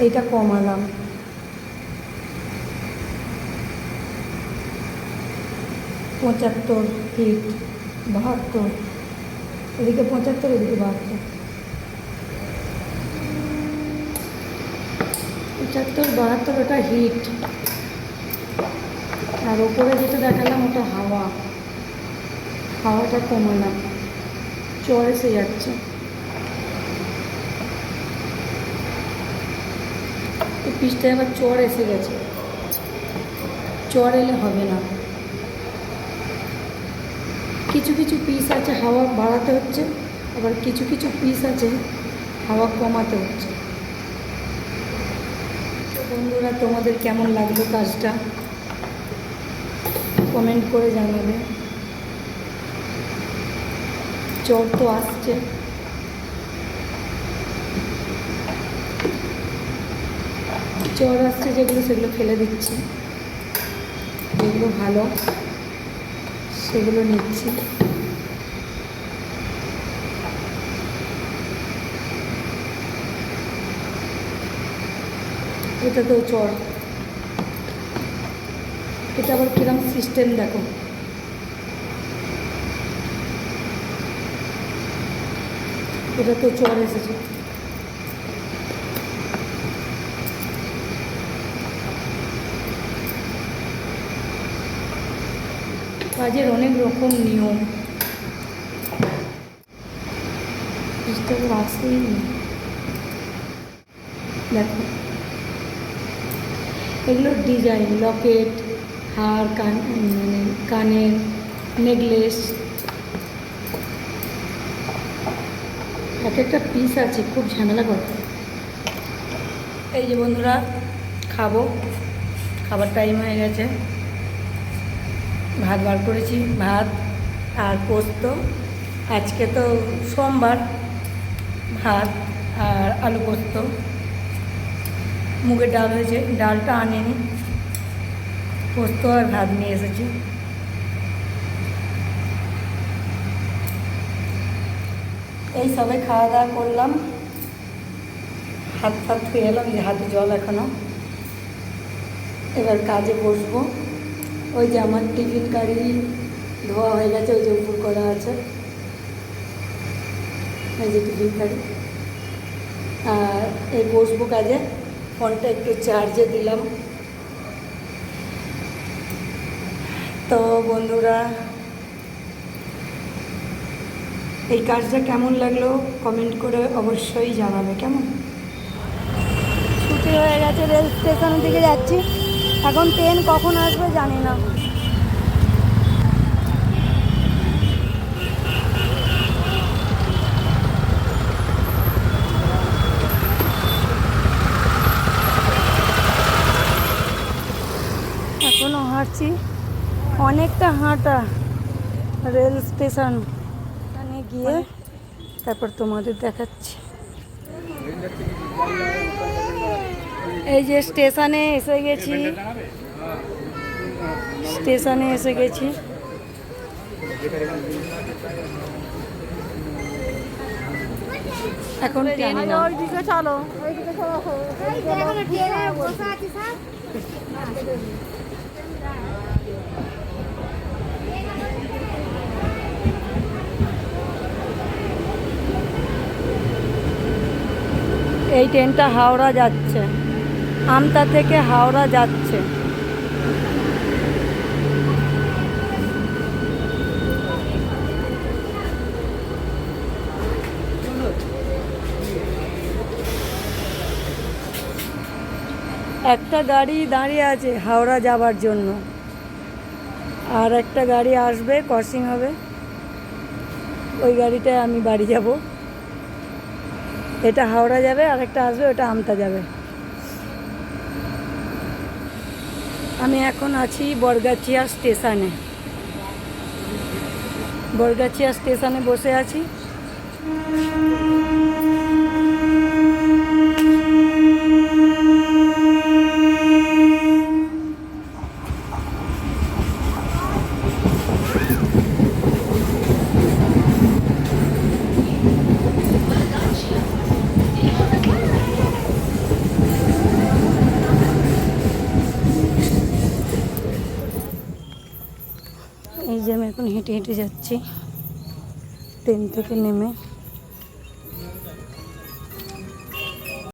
এইটা কমালাম। পঁচাত্তর হিট বাহাত্তর। এদিকে পঁচাত্তর, এদিকে বাহাত্তর। পঁচাত্তর, বাহাত্তর, ওটা হিট আর ওপরে যেটা দেখালাম, ওটা হাওয়া। হাওয়াটা কমালাম। চর এসে যাচ্ছে। এই পিসটায় আবার চর এসে গেছে। চর এলে হবে না। কিছু কিছু পিস আছে হাওয়া বাড়াতে হচ্ছে, আবার কিছু কিছু পিস আছে হাওয়া কমাতে হচ্ছে। তো বন্ধুরা, তোমাদের কেমন লাগল কাজটা? কমেন্ট করে জানাবে। চর তো আসছে। চর আসছে যেগুলো সেগুলো ফেলে দিচ্ছি। যেগুলো ভালো, সেগুলো নিচ্ছি। এটা তো চর। এটা আবার কিরম সিস্টেম দেখো। এটা তো চর এসেছে। কাজের অনেক রকম নিয়ম। দেখো। এগুলো ডিজাইন, লকেট, হার, কান মানে কানের নেকলেস। এক একটা পিস আছে, খুব ঝামেলা করে। এই যে বন্ধুরা, খাব। খাবার টাইম হয়ে গেছে। ভাত বার করেছি, ভাত আর পোস্ত। আজকে তো সোমবার, ভাত আর আলু পোস্ত। মুগের ডাল হয়েছে, ডালটা আনেনি। পোস্ত আর ভাত নিয়ে এসেছি। এই সবে খাওয়া দাওয়া করলাম। হাত ফাত ধুয়ে এলাম যে হাতে জল এখনও। এবার কাজে বসবো। ওই যে আমার টিফিন গাড়ি ধোয়া হয়ে গেছে, ওই যে উপর করা আছে। এই যে টিফিন গাড়ি। আর এই বসবো কাজে, ফোনটা একটু চার্জে দিলাম। তো বন্ধুরা, এই কাজটা কেমন লাগল কমেন্ট করে অবশ্যই জানাবে, কেমন? ছুটি হয়ে গেছে, রেল স্টেশনের দিকে যাচ্ছি। এখন ট্রেন কখন আসবে জানি না। এখনও হাঁটছি। অনেকটা হাঁটা রেল স্টেশন। ওখানে গিয়ে তারপর তোমাদের দেখাচ্ছি। এই যে স্টেশনে এসে গেছি। স্টেশনে এসে গেছি। এখন ওইদিকে এই ট্রেনটা হাওড়া যাচ্ছে। আমতা থেকে হাওড়া যাচ্ছে। একটা গাড়ি দাঁড়িয়ে আছে হাওড়া যাবার জন্য। আর একটা গাড়ি আসবে ক্রসিং হবে। ওই গাড়িটায় আমি বাড়ি যাব। এটা হাওড়া যাবে আর একটা আসবে, ওটা আমতা যাবে। আমি এখন আছি বরগাছিয়া স্টেশনে। বরগাছিয়া স্টেশনে বসে আছি। এই যে আমি এখন হেঁটে হেঁটে যাচ্ছি। ট্রেন থেকে নেমে।